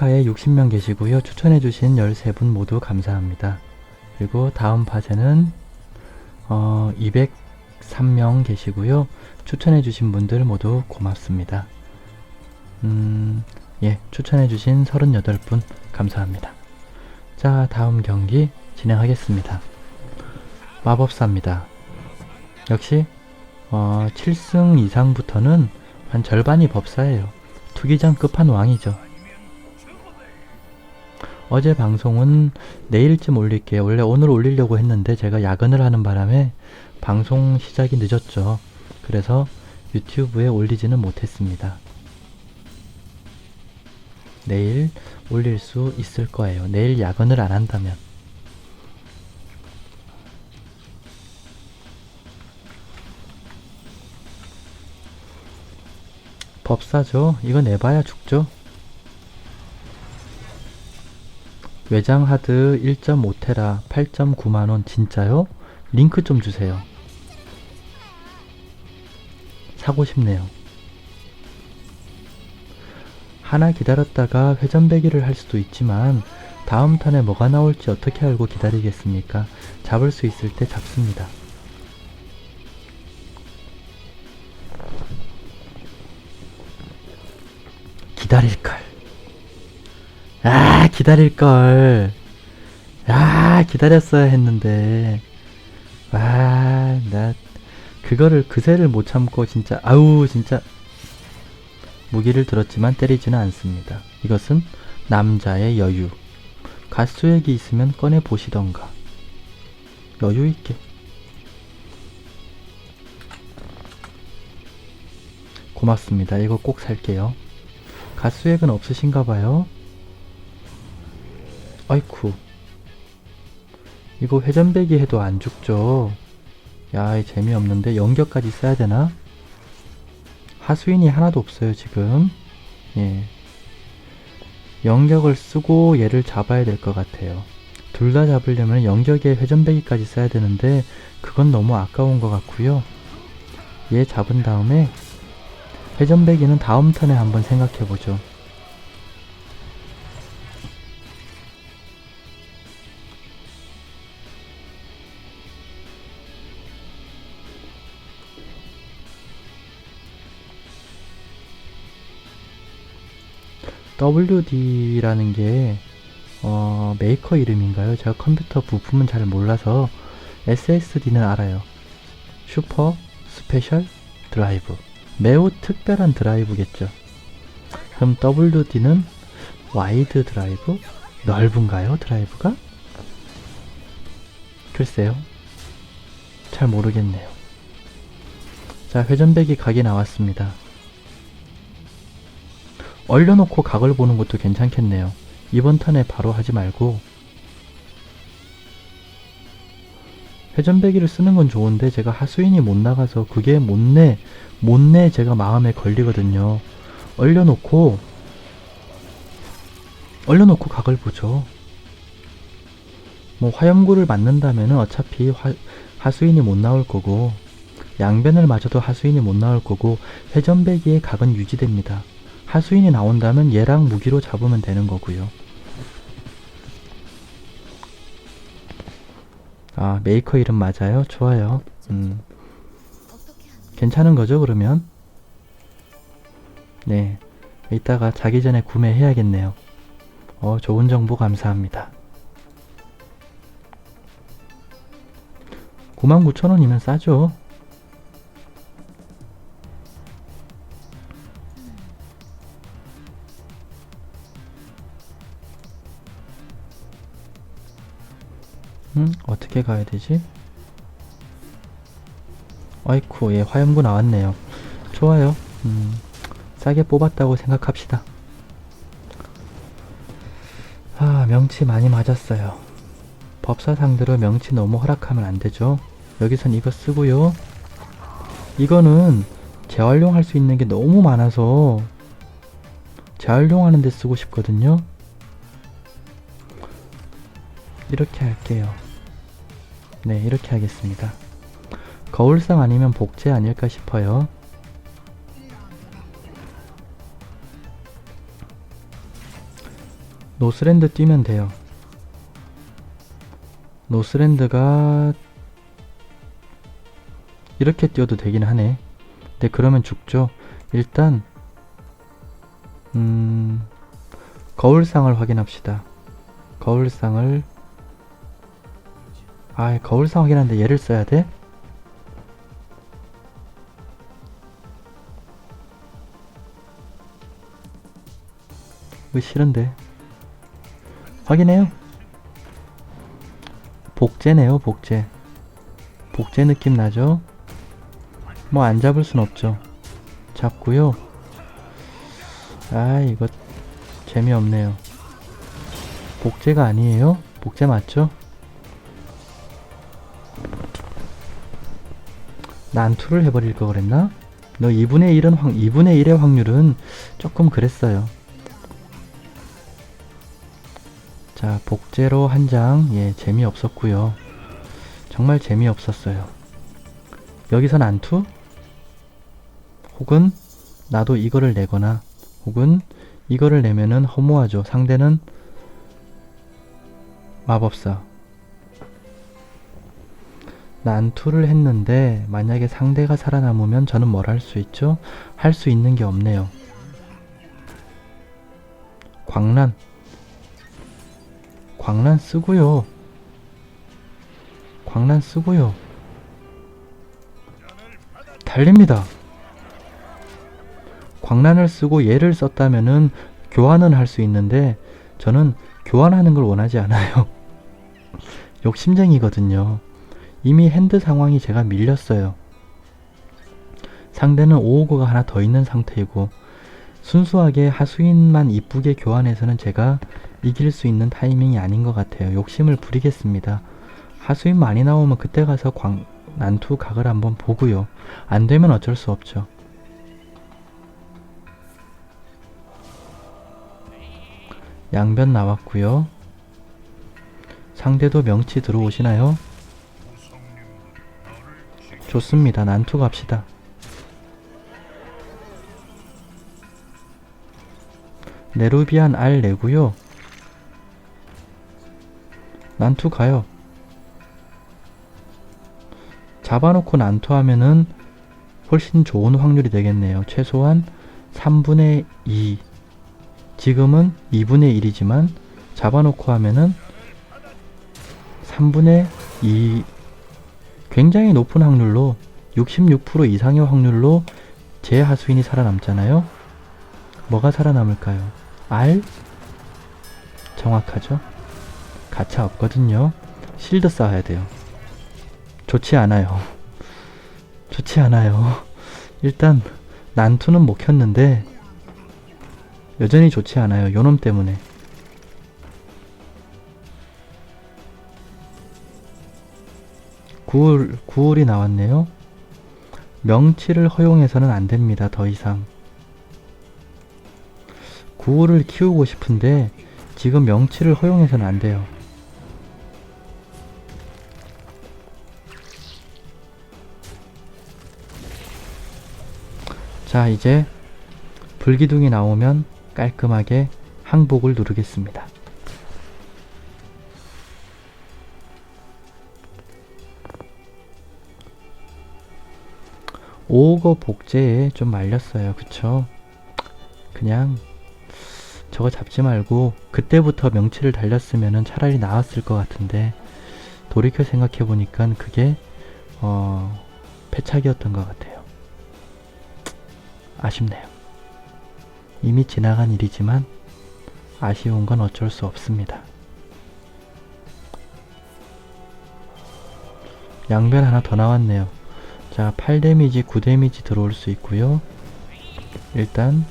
아프리카에 60명 계시고요. 추천해주신 13분 모두 감사합니다. 그리고 다음 파제는 어, 203명 계시고요. 추천해주신 분들 모두 고맙습니다. 음, 예, 추천해주신 38분 감사합니다. 자, 다음 경기 진행하겠습니다. 마법사입니다. 역시 어, 7승 이상부터는 한 절반이 법사예요. 투기장 끝판왕이죠. 어제 방송은 내일쯤 올릴게요. 원래 오늘 올리려고 했는데 제가 야근을 하는 바람에 방송 시작이 늦었죠. 그래서 유튜브에 올리지는 못했습니다. 내일 올릴 수 있을 거예요. 내일 야근을 안 한다면. 법사죠. 이거 내봐야 죽죠. 외장 하드 1.5테라 8.9만원 진짜요? 링크 좀 주세요. 사고 싶네요. 하나 기다렸다가 회전배기를 할 수도 있지만 다음 턴에 뭐가 나올지 어떻게 알고 기다리겠습니까? 잡을 수 있을 때 잡습니다. 기다릴걸. 아, 기다릴걸. 아, 기다렸어야 했는데. 와, 나, 그거를, 그새를 못 참고, 진짜, 아우, 진짜. 무기를 들었지만 때리지는 않습니다. 이것은 남자의 여유. 가스액이 있으면 꺼내 보시던가. 여유 있게. 고맙습니다. 이거 꼭 살게요. 가스액은 없으신가 봐요. 아이쿠. 이거 회전배기 해도 안 죽죠. 야, 이 재미없는데 연격까지 써야 되나? 하수인이 하나도 없어요, 지금. 예. 연격을 쓰고 얘를 잡아야 될 것 같아요. 둘 다 잡으려면 연격에 회전배기까지 써야 되는데 그건 너무 아까운 것 같고요. 얘 잡은 다음에 회전배기는 다음 턴에 한번 생각해보죠. WD라는 게 어, 메이커 이름인가요? 제가 컴퓨터 부품은 잘 몰라서 SSD는 알아요. 슈퍼 스페셜 드라이브. 매우 특별한 드라이브겠죠. 그럼 WD는 와이드 드라이브? 넓은가요? 드라이브가? 글쎄요. 잘 모르겠네요. 자, 회전배기 각이 나왔습니다. 얼려놓고 각을 보는 것도 괜찮겠네요. 이번 턴에 바로 하지 말고 회전배기를 쓰는 건 좋은데 제가 하수인이 못 나가서 그게 못내 못내 제가 마음에 걸리거든요. 얼려놓고 얼려놓고 각을 보죠. 뭐 화염구를 맞는다면은 어차피 화, 하수인이 못 나올 거고 양변을 맞아도 하수인이 못 나올 거고 회전배기의 각은 유지됩니다. 하수인이 나온다면 얘랑 무기로 잡으면 되는 거고요. 아 메이커 이름 맞아요? 좋아요. 음. 괜찮은 거죠 그러면? 네. 이따가 자기 전에 구매해야겠네요. 어 좋은 정보 감사합니다. 99,000원이면 싸죠. 음, 어떻게 가야 되지? 아이쿠, 예, 화염구 나왔네요. 좋아요. 음, 싸게 뽑았다고 생각합시다. 아, 명치 많이 맞았어요. 법사 상대로 명치 너무 허락하면 안 되죠. 여기선 이거 쓰고요. 이거는 재활용할 수 있는 게 너무 많아서 재활용하는 데 쓰고 싶거든요. 이렇게 할게요. 네, 이렇게 하겠습니다. 거울상 아니면 복제 아닐까 싶어요. 노스랜드 뛰면 돼요. 노스랜드가 이렇게 뛰어도 되긴 하네. 근데 그러면 죽죠. 일단 음 거울상을 확인합시다. 거울상을 아 거울상 확인하는데 얘를 써야 돼? 왜 싫은데? 확인해요. 복제네요, 복제. 복제 느낌 나죠? 뭐 안 잡을 순 없죠. 잡고요. 아, 이거 재미없네요. 복제가 아니에요? 복제 맞죠? 난투를 해버릴 거 그랬나? 너 2분의 1은 확, 2분의 1의 확률은 조금 그랬어요. 자, 복제로 한 장, 예, 재미없었고요 정말 재미없었어요. 여기선 안투? 혹은 나도 이거를 내거나 혹은 이거를 내면은 허무하죠. 상대는 마법사. 난투를 했는데 만약에 상대가 살아남으면 저는 뭘 할 수 있죠? 할 수 있는 게 없네요. 광란. 광란 쓰고요. 광란 쓰고요. 달립니다. 광란을 쓰고 얘를 썼다면은 교환은 할 수 있는데 저는 교환하는 걸 원하지 않아요. 욕심쟁이거든요. 이미 핸드 상황이 제가 밀렸어요. 상대는 5호구가 하나 더 있는 상태이고 순수하게 하수인만 이쁘게 교환해서는 제가 이길 수 있는 타이밍이 아닌 것 같아요. 욕심을 부리겠습니다. 하수인 많이 나오면 그때 가서 광, 난투 각을 한번 보고요. 안 되면 어쩔 수 없죠. 양변 나왔고요. 상대도 명치 들어오시나요? 좋습니다. 난투 갑시다. 네루비안 알 내고요. 난투 가요. 잡아놓고 난투하면은 훨씬 좋은 확률이 되겠네요. 최소한 3분의 2. 지금은 2분의 1이지만 잡아놓고 하면은 3분의 2. 굉장히 높은 확률로 66% 이상의 확률로 제 하수인이 살아남잖아요. 뭐가 살아남을까요? R? 정확하죠? 가차 없거든요. 실드 쌓아야 돼요. 좋지 않아요. 좋지 않아요. 일단 난투는 못 켰는데 여전히 좋지 않아요. 요놈 때문에. 구울, 구울이 나왔네요. 명치를 허용해서는 안 됩니다. 더 이상. 구울을 키우고 싶은데 지금 명치를 허용해서는 안 돼요. 자, 이제 불기둥이 나오면 깔끔하게 항복을 누르겠습니다. 오거 복제에 좀 말렸어요. 그쵸? 그냥 저거 잡지 말고 그때부터 명치를 달렸으면 차라리 나았을 것 같은데 돌이켜 생각해보니까 그게 어, 패착이었던 것 같아요. 아쉽네요. 이미 지나간 일이지만 아쉬운 건 어쩔 수 없습니다. 양변 하나 더 나왔네요. 자, 8데미지, 9데미지 들어올 수 있고요. 일단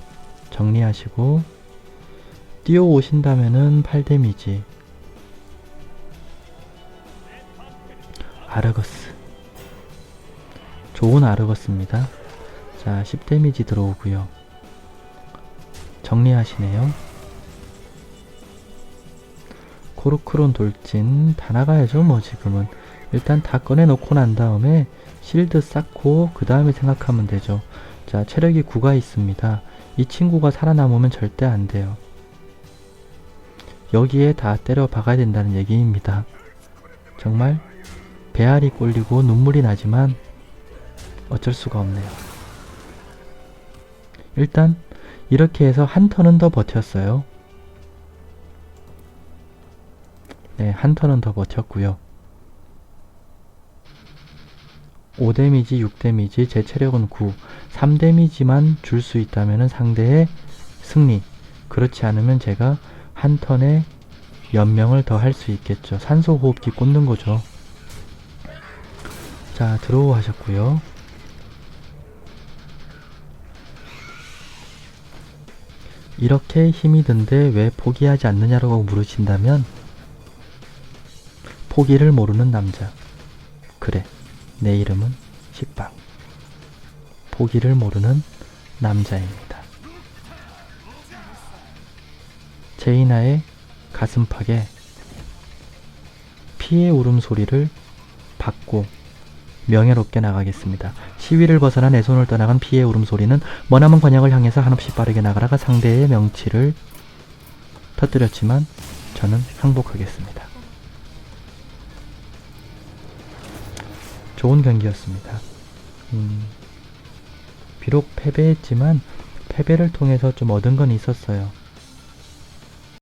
정리하시고 뛰어오신다면은 8데미지 아르거스 좋은 아르거스입니다. 자, 10데미지 들어오고요. 정리하시네요. 코르크론 돌진 다 나가야죠 뭐 지금은 일단 다 꺼내놓고 난 다음에 실드 쌓고 그 다음에 생각하면 되죠. 자 체력이 9가 있습니다. 이 친구가 살아남으면 절대 안 돼요. 여기에 다 때려 박아야 된다는 얘기입니다. 정말 배알이 꼴리고 눈물이 나지만 어쩔 수가 없네요. 일단 이렇게 해서 한 턴은 더 버텼어요. 네, 한 턴은 더 버텼고요. 5데미지, 6데미지, 제 체력은 9, 3데미지만 줄 수 있다면 상대의 승리. 그렇지 않으면 제가 한 턴에 연명을 더 할 수 있겠죠. 산소 호흡기 꽂는 거죠. 자, 드로우 하셨고요. 이렇게 힘이 든데 왜 포기하지 않느냐라고 물으신다면 포기를 모르는 남자. 그래, 내 이름은 식빵. 포기를 모르는 남자입니다. 제이나의 가슴팍에 피의 울음소리를 받고 명예롭게 나가겠습니다. 시위를 벗어나 내 손을 떠나간 피의 울음소리는 머나먼 관역을 향해서 한없이 빠르게 나가다가 상대의 명치를 터뜨렸지만 저는 항복하겠습니다. 좋은 경기였습니다. 음, 비록 패배했지만 패배를 통해서 좀 얻은 건 있었어요.